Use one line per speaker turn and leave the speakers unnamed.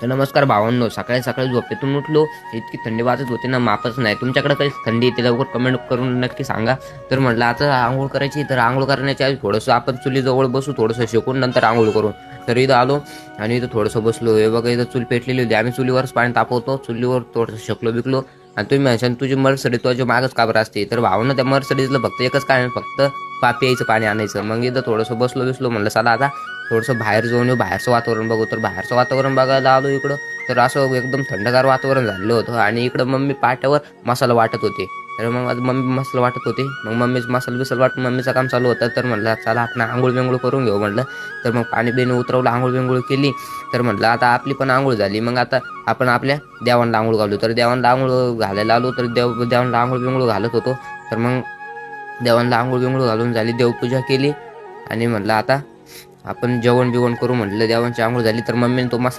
तर नमस्कार भावांनो सकाळी सकाळी झोपेतून उठलो. इतकी थंडी वाजत होती ना मापच नाही. तुमच्याकडे काही थंडी येते लवकर कमेंट करून नक्की सांगा. तर म्हटलं आता आंघोळ करायची. तर आंघोळ करण्याच्या आधी थोडंसं आपण चुलीजवळ बसू थोडंसं शेकून नंतर आंघोळ करू. तर इथं आलो आणि इथं थोडंसं बसलो. हे बघा इथं चूल पेटलेली होती. आम्ही चुलीवरच पाणी तापवतो. चुलीवर थोडंसं शेकलो बिकलो. आणि तुम्ही म्हणशाल तुझी मरसडी तुझ्या मागच काबर असते? तर भावनं त्या मरसडीतलं फक्त एकच काय फक्त पा प्यायचं पाणी आणायचं. मग इथं थोडंसं बसलो बिसलो. म्हणलं चला आता. थोडंसं बाहेर जाऊन येऊ बाहेरचं वातावरण बघू. तर बाहेरचं वातावरण बघायला आलो इकडं तर असं एकदम थंडगार वातावरण झालेलं होतं. आणि इकडं मम्मी पाट्यावर मसाला वाटत होते. तर मग मम्मी मसाला वाटत होते. मग मम्मीच मसाला बिसाला वाटत मम्मीचं काम चालू होतं. तर म्हटलं चला आपण आंघोळ बिंगोळ करून घेऊ म्हटलं तर मग पाणी बिणी उतरवलं आंघोळ बिंगोळ केली. तर म्हटलं आता आपली पण आंघोळ झाली. मग आता आपण आपल्या देवांना आंघोळ घालू. तर देवांना आंघोळ घालायला आलो. तर देव देवांना आंघोळ बिंगोळ घालत होतो. तर मग देवांना आंघोळ बिंघोळ घालून झाली देवपूजा केली. आणि म्हटलं आता आपण जेवण बिवण करू म्हटलं देवांची आंघोळ झाली तर मम्मीने तो मसाला